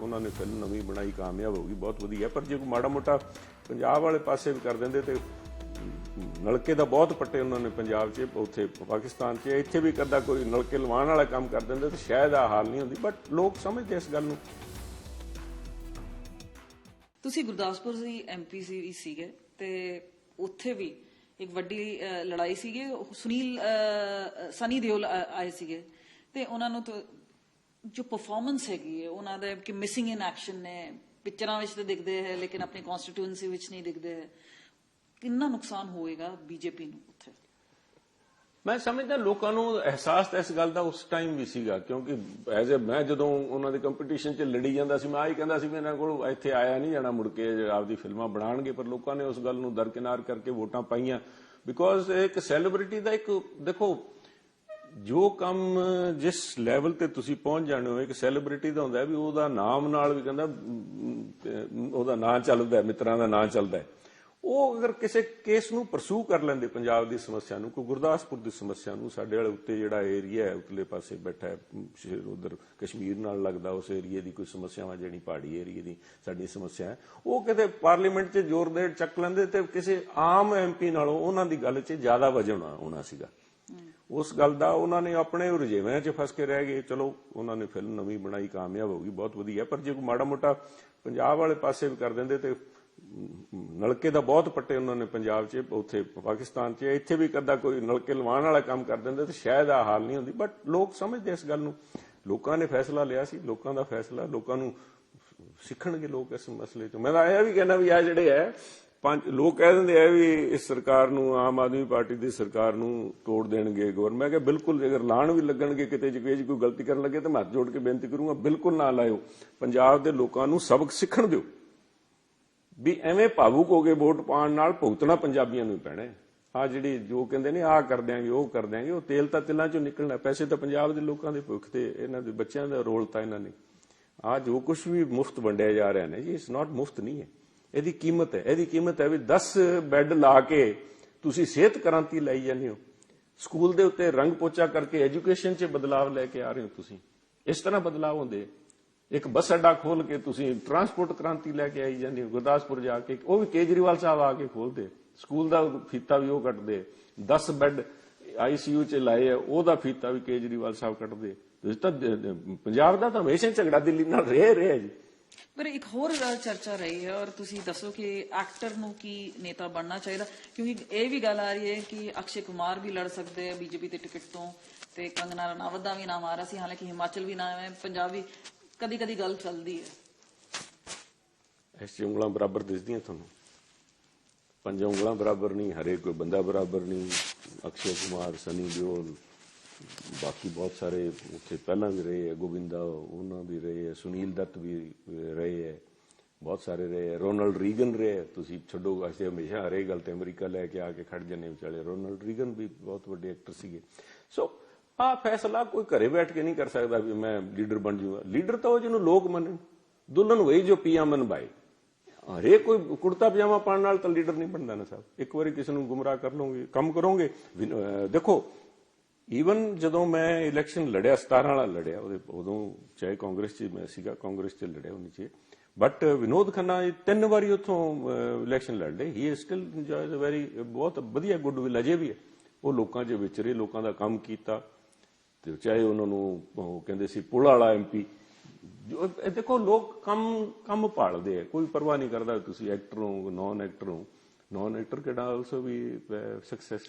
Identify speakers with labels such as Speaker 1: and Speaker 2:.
Speaker 1: ਉਹਨਾਂ ਨੇ ਫਿਲਮ ਨਵੀਂ ਬਣਾਈ, ਕਾਮਯਾਬ ਹੋ ਗਈ, ਬਹੁਤ ਵਧੀਆ। ਪਰ ਜੇ ਕੋਈ ਮਾੜਾ ਮੋਟਾ ਪੰਜਾਬ ਵਾਲੇ ਪਾਸੇ ਵੀ ਕਰ ਦਿੰਦੇ ਤੇ ਨਲਕੇ ਦਾ ਬਹੁਤ ਪੱਟੇ ਉਹਨਾਂ ਨੇ ਪੰਜਾਬ 'ਚ, ਉੱਥੇ ਪਾਕਿਸਤਾਨ 'ਚ। ਇੱਥੇ ਵੀ ਕਦਾ ਕੋਈ ਨਲਕੇ ਲਵਾਉਣ ਵਾਲਾ ਕੰਮ ਕਰ ਦਿੰਦੇ ਤੇ ਸ਼ਾਇਦ ਆ ਹਾਲ ਨਹੀਂ ਹੁੰਦੀ। ਬਟ ਲੋਕ ਸਮਝਦੇ ਇਸ ਗੱਲ ਨੂੰ।
Speaker 2: ਤੁਸੀਂ ਗੁਰਦਾਸਪੁਰ ਦੀ ਐਮਪੀ ਸੀ ਸੀਗੇ ਤੇ ਉੱਥੇ ਵੀ ਇੱਕ ਵੱਡੀ ਲੜਾਈ ਸੀਗੀ। ਸੁਨੀਲ ਸਨੀ ਦਿਓਲ ਆਏ ਸੀਗੇ। ਤੇ ਉਹਨਾਂ ਨੂੰ ਜੋ ਪਰਫਾਰਮੈਂਸ ਹੈਗੀ ਹੈ, ਉਹਨਾਂ ਦੇ ਕਿ ਮਿਸਿੰਗ ਇਨ ਐਕਸ਼ਨ ਨੇ ਪਿਕਚਰਾਂ ਵਿੱਚ ਤਾਂ ਦਿਖਦੇ ਹੈ, ਲੇਕਿਨ ਆਪਣੀ ਕਨਸਟੀਟਿਊਐਂਸੀ ਵਿੱਚ ਨਹੀਂ ਦਿਖਦੇ ਹੈ। ਕਿੰਨਾ ਨੁਕਸਾਨ ਹੋਏਗਾ ਬੀਜੇਪੀ ਨੂੰ ਉੱਥੇ?
Speaker 1: ਮੈਂ ਸਮਝਦਾ ਲੋਕਾਂ ਨੂੰ ਅਹਿਸਾਸ ਤਾਂ ਇਸ ਗੱਲ ਦਾ ਉਸ ਟਾਈਮ ਵੀ ਸੀਗਾ, ਕਿਉਂਕਿ ਐਜ਼ ਅ ਮੈਂ ਜਦੋਂ ਉਹਨਾਂ ਦੇ ਕੰਪੀਟੀਸ਼ਨ 'ਚ ਲੜੀ ਜਾਂਦਾ ਸੀ, ਮੈਂ ਆਹੀ ਕਹਿੰਦਾ ਸੀ ਵੀ ਇਹਨਾਂ ਕੋਲ ਇੱਥੇ ਆਇਆ ਨਹੀਂ ਜਾਣਾ, ਮੁੜ ਕੇ ਆਪਦੀ ਫਿਲਮਾਂ ਬਣਾਉਣਗੇ, ਪਰ ਲੋਕਾਂ ਨੇ ਉਸ ਗੱਲ ਨੂੰ ਦਰਕਿਨਾਰ ਕਰਕੇ ਵੋਟਾਂ ਪਾਈਆਂ। ਬਿਕੋਜ਼ ਇੱਕ ਸੈਲੀਬ੍ਰਿਟੀ ਦਾ ਇੱਕ, ਦੇਖੋ ਜੋ ਕੰਮ ਜਿਸ ਲੈਵਲ ਤੇ ਤੁਸੀਂ ਪਹੁੰਚ ਜਾਣੇ ਹੋ, ਇੱਕ ਸੈਲੀਬ੍ਰਿਟੀ ਦਾ ਹੁੰਦਾ ਵੀ ਉਹਦਾ ਨਾਮ ਨਾਲ ਵੀ ਕਹਿੰਦਾ ਉਹਦਾ ਨਾਂ ਚੱਲਦਾ ਮਿੱਤਰਾਂ ਦਾ ਨਾਂ ਚੱਲਦਾ ਉਹ ਅਗਰ ਕਿਸੇ ਕੇਸ ਨੂੰ ਪਰਸੂ ਕਰ ਲੈਂਦੇ ਪੰਜਾਬ ਦੀ ਸਮੱਸਿਆ ਨੂੰ, ਕੋਈ ਗੁਰਦਾਸਪੁਰ ਦੀ ਸਮੱਸਿਆ ਨੂੰ, ਸਾਡੇ ਵਾਲੇ ਉੱਤੇ ਜਿਹੜਾ ਏਰੀਆ ਹੈ, ਉਤਲੇ ਪਾਸੇ ਬੈਠਾ ਹੈ ਉਧਰ ਕਸ਼ਮੀਰ ਨਾਲ ਲੱਗਦਾ, ਉਸ ਏਰੀਏ ਦੀ ਕੋਈ ਸਮੱਸਿਆਵਾਂ ਜਿਹੜੀ ਪਹਾੜੀ ਏਰੀਏ ਦੀ ਸਾਡੀ ਸਮੱਸਿਆ ਹੈ, ਉਹ ਕਿਤੇ ਪਾਰਲੀਮੈਂਟ 'ਚ ਜ਼ੋਰ ਦੇ ਚੱਕ ਲੈਂਦੇ ਤੇ ਕਿਸੇ ਆਮ ਐਮਪੀ ਨਾਲੋਂ ਉਹਨਾਂ ਦੀ ਗੱਲ 'ਚ ਜ਼ਿਆਦਾ ਵਜਨ ਆਉਣਾ ਸੀਗਾ। ਉਸ ਗੱਲ ਦਾ ਉਹਨਾਂ ਨੇ ਆਪਣੇ ਰੁਝੇਵਿਆਂ 'ਚ ਫਸ ਕੇ ਰਹਿ ਗਏ। ਚਲੋ, ਉਹਨਾਂ ਨੇ ਫਿਲਮ ਨਵੀਂ ਬਣਾਈ, ਕਾਮਯਾਬ ਹੋ ਗਈ, ਬਹੁਤ ਵਧੀਆ। ਪਰ ਜੇ ਕੋਈ ਮਾੜਾ ਮੋਟਾ ਪੰਜਾਬ ਵਾਲੇ ਪਾਸੇ ਵੀ ਕਰ ਦਿੰਦੇ ਤੇ ਨਲਕੇ ਦਾ ਬਹੁਤ ਪੱਟੇ ਉਹਨਾਂ ਨੇ ਪੰਜਾਬ 'ਚ, ਉੱਥੇ ਪਾਕਿਸਤਾਨ 'ਚ, ਇੱਥੇ ਵੀ ਕਦਾ ਕੋਈ ਨਲਕੇ ਲਵਾਉਣ ਵਾਲਾ ਕੰਮ ਕਰ ਦਿੰਦੇ ਤੇ ਸ਼ਾਇਦ ਆ ਹਾਲ ਨਹੀਂ ਹੁੰਦੀ। ਬਟ ਲੋਕ ਸਮਝਦੇ ਇਸ ਗੱਲ ਨੂੰ। ਲੋਕਾਂ ਨੇ ਫੈਸਲਾ ਲਿਆ ਸੀ, ਲੋਕਾਂ ਦਾ ਫੈਸਲਾ, ਲੋਕਾਂ ਨੂੰ ਸਿੱਖਣਗੇ ਲੋਕ ਇਸ ਮਸਲੇ 'ਚ। ਮੈਂ ਤਾਂ ਇਹ ਵੀ ਕਹਿਣਾ ਵੀ ਆ ਜਿਹੜੇ ਹੈ ਪੰਜ, ਲੋਕ ਕਹਿ ਦਿੰਦੇ ਆ ਵੀ ਇਸ ਸਰਕਾਰ ਨੂੰ, ਆਮ ਆਦਮੀ ਪਾਰਟੀ ਦੀ ਸਰਕਾਰ ਨੂੰ ਤੋੜ ਦੇਣਗੇ ਗੌਰ ਮੈਂ ਕਿਹਾ ਬਿਲਕੁਲ, ਅਗਰ ਲਾਣ ਵੀ ਲੱਗਣਗੇ ਕਿਤੇ, ਜੇ ਕੋਈ ਗਲਤੀ ਕਰਨ ਲੱਗੇ ਤਾਂ ਮੈਂ ਹੱਥ ਜੋੜ ਕੇ ਬੇਨਤੀ ਕਰੂੰਗਾ, ਬਿਲਕੁਲ ਨਾ ਲਾਇਓ। ਪੰਜਾਬ ਦੇ ਲੋਕਾਂ ਨੂੰ ਸਬਕ ਸਿੱਖਣ ਦਿਓ। ਵੀ ਐਵੇਂ ਭਾਵੁਕ ਹੋ ਕੇ ਵੋਟ ਪਾਉਣ ਨਾਲ ਭੁਗਤਣਾ ਪੰਜਾਬੀਆਂ ਨੂੰ ਹੀ ਪੈਣਾ ਆ ਜਿਹੜੀ ਜੋ ਕਹਿੰਦੇ ਨੇ, ਆਹ ਕਰ ਦਿਆਂਗੇ, ਉਹ ਕਰ ਦਿਆਂਗੇ, ਉਹ ਤੇਲ ਤਾਂ ਤਿਲਾਂ ਚੋਂ ਨਿਕਲਣਾ ਪੈਸੇ ਤਾਂ ਪੰਜਾਬ ਦੇ ਲੋਕਾਂ ਦੇ ਭੁੱਖ ਤੇ, ਇਹਨਾਂ ਦੇ ਬੱਚਿਆਂ ਦਾ ਰੋਲ ਤਾਂ ਇਹਨਾਂ ਨੇ। ਆ ਜੋ ਕੁਝ ਵੀ ਮੁਫਤ ਵੰਡਿਆ ਜਾ ਰਿਹਾ ਨੇ, ਜੀ ਇਸ ਨਾਟ ਮੁਫਤ ਨਹੀਂ ਹੈ। ਇਹਦੀ ਕੀਮਤ ਹੈ। ਇਹਦੀ ਕੀਮਤ ਹੈ ਵੀ 10 ਬੈੱਡ ਲਾ ਕੇ ਤੁਸੀਂ ਸਿਹਤ ਕ੍ਰਾਂਤੀ ਲਈ ਜਾਂਦੇ ਹੋ। ਸਕੂਲ ਦੇ ਉੱਤੇ ਰੰਗ ਪੋਚਾ ਕਰਕੇ ਐਜੂਕੇਸ਼ਨ 'ਚ ਬਦਲਾਵ ਲੈ ਕੇ ਆ ਰਹੇ ਹੋ ਤੁਸੀਂ। ਇਸ ਤਰ੍ਹਾਂ ਬਦਲਾਵ ਹੁੰਦੇ ਇੱਕ ਬੱਸ ਅੱਡਾ ਖੋਲ ਕੇ ਤੁਸੀਂ ਟਰਾਂਸਪੋਰਟ ਕ੍ਰਾਂਤੀ ਲੈ ਕੇ ਆਈ ਜਾਂਦੇ ਹੋ, ਗੁਰਦਾਸਪੁਰ ਜਾ ਕੇ। ਉਹ ਵੀ ਕੇਜਰੀਵਾਲ ਸਾਹਿਬ ਆ ਕੇ ਖੋਲਦੇ ਸਕੂਲ ਦਾ ਫੀਤਾ ਵੀ ਉਹ ਕੱਟਦੇ 10 ਬੈੱਡ ਆਈਸੀਯੂ 'ਚ ਲਾਏ ਆ, ਉਹਦਾ ਫੀਤਾ ਵੀ ਕੇਜਰੀਵਾਲ ਸਾਹਿਬ ਕੱਟਦੇ ਤੁਸੀਂ ਤਾਂ ਪੰਜਾਬ ਦਾ ਤਾਂ ਹਮੇਸ਼ਾ ਝਗੜਾ ਦਿੱਲੀ ਨਾਲ ਰਹੇ ਰਿਹਾ ਜੀ।
Speaker 2: ਪਰ ਇੱਕ ਹੋਰ ਚਰਚਾ ਰਹੀ ਹੈ ਔਰ ਤੁਸੀਂ ਦੱਸੋ ਕਿ ਐਕਟਰ ਨੂੰ ਕੀ ਨੇਤਾ ਬਣਨਾ ਚਾਹੀਦਾ? ਕਿਉਂਕਿ ਇਹ ਵੀ ਗੱਲ ਆ ਰਹੀ ਹੈ ਕਿ ਅਕਸ਼ੇ ਕੁਮਾਰ ਵੀ ਲੜ ਸਕਦੇ ਆ ਬੀਜੇਪੀ ਦੇ ਟਿਕਟ ਤੋਂ ਤੇ ਕੰਗਨਾ ਰਣਾਵਤ ਦਾ ਵੀ ਨਾਮ ਆ ਰਿਹਾ ਸੀ, ਹਾਲਾਂਕਿ ਹਿਮਾਚਲ ਵੀ ਨਾਮ ਹੈ, ਪੰਜਾਬ ਵੀ ਕਦੀ ਕਦੀ ਗੱਲ ਚੱਲਦੀ ਹੈ।
Speaker 1: ਇਸ ਉਂਗਲਾਂ ਬਰਾਬਰ ਦਿਸਦੀਆਂ ਤੁਹਾਨੂੰ? ਪੰਜ ਉਂਗਲਾਂ ਬਰਾਬਰ ਨਹੀਂ, ਹਰੇਕ ਕੋਈ ਬੰਦਾ ਬਰਾਬਰ ਨਹੀਂ, ਅਕਸ਼ੇ ਕੁਮਾਰ, ਸਨੀ ਦਿਓਲ ਬਾਕੀ ਬਹੁਤ ਸਾਰੇ ਉੱਥੇ ਪਹਿਲਾਂ ਵੀ ਰਹੇ ਹੈ, ਗੋਬਿੰਦਾ ਉਹਨਾਂ ਵੀ ਰਹੇ ਹੈ, ਸੁਨੀਲ ਦੱਤ ਵੀ ਰਹੇ ਹੈ, ਬਹੁਤ ਸਾਰੇ ਰਹੇ ਹੈ, ਰੋਨਲਡ ਰੀਗਨ ਰਹੇ ਹੈ। ਤੁਸੀਂ ਛੱਡੋ, ਅਸੀਂ ਹਮੇਸ਼ਾ ਹਰੇਕ ਗੱਲ ਤੇ ਅਮਰੀਕਾ ਲੈ ਕੇ ਆ ਕੇ ਖੜ ਜੰਨੇ ਵਿਚਾਲੇ। ਰੋਨਲਡ ਰੀਗਨ ਵੀ ਬਹੁਤ ਵੱਡੇ ਐਕਟਰ ਸੀਗੇ। ਸੋ ਆ ਫੈਸਲਾ ਕੋਈ ਘਰੇ ਬੈਠ ਕੇ ਨਹੀਂ ਕਰ ਸਕਦਾ ਵੀ ਮੈਂ ਲੀਡਰ ਬਣ ਜਾਊਗਾ। ਲੀਡਰ ਤਾਂ ਉਹ ਜਿਹਨੂੰ ਲੋਕ ਮੰਨਣ। ਦੁਲਹਨ ਵਹੀ ਜੋ ਪੀਆ ਮਨ ਬਾਈ। ਹਰੇਕ ਕੋਈ ਕੁੜਤਾ ਪਜਾਮਾ ਪਾਉਣ ਨਾਲ ਤਾਂ ਲੀਡਰ ਨਹੀਂ ਬਣਦਾ ਨਾ ਸਾਹਿਬ। ਇੱਕ ਵਾਰੀ ਕਿਸੇ ਨੂੰ ਗੁੰਮਰਾਹ ਕਰ ਲਓਗੇ, ਕੰਮ ਕਰੋਗੇ ਦੇਖੋ ਈਵਨ ਜਦੋਂ ਮੈਂ ਇਲੈਕਸ਼ਨ ਲੜਿਆ 17 ਵਾਲਾ ਲੜਿਆ, ਉਹਦੇ ਉਦੋਂ ਚਾਹੇ ਕਾਂਗਰਸ 'ਚ ਮੈਂ ਸੀਗਾ, ਕਾਂਗਰਸ 'ਚ ਲੜਿਆ ਉਹਨੇ 'ਚ। ਬਟ ਵਿਨੋਦ ਖੰਨਾ ਇਹ ਤਿੰਨ ਵਾਰੀ ਉੱਥੋਂ ਇਲੈਕਸ਼ਨ ਲੜ ਲਏ। ਹੀ ਸਟਿਲ ਇੰਜੋਇਜ਼ ਅ ਵੈਰੀ ਬਹੁਤ ਵਧੀਆ ਗੁੱਡ ਵਿਲ ਅਜੇ ਵੀ ਹੈ। ਉਹ ਲੋਕਾਂ 'ਚ ਵਿਚਰੇ, ਲੋਕਾਂ ਦਾ ਕੰਮ ਕੀਤਾ। ਤੇ ਚਾਹੇ ਉਹਨਾਂ ਨੂੰ, ਉਹ ਕਹਿੰਦੇ ਸੀ ਪੁਲ ਵਾਲਾ ਐਮਪੀ ਜੋ ਦੇਖੋ ਲੋਕ ਕੰਮ ਕੰਮ ਭਾਲਦੇ ਆ। ਕੋਈ ਪਰਵਾਹ ਨਹੀਂ ਕਰਦਾ ਤੁਸੀਂ ਐਕਟਰ ਹੋ ਨਾਨ ਐਕਟਰ ਹੋ। ਨਾਨ ਐਕਟਰ ਕਿਹੜਾ ਆਲਸੋ ਵੀ ਸਕਸੈਸ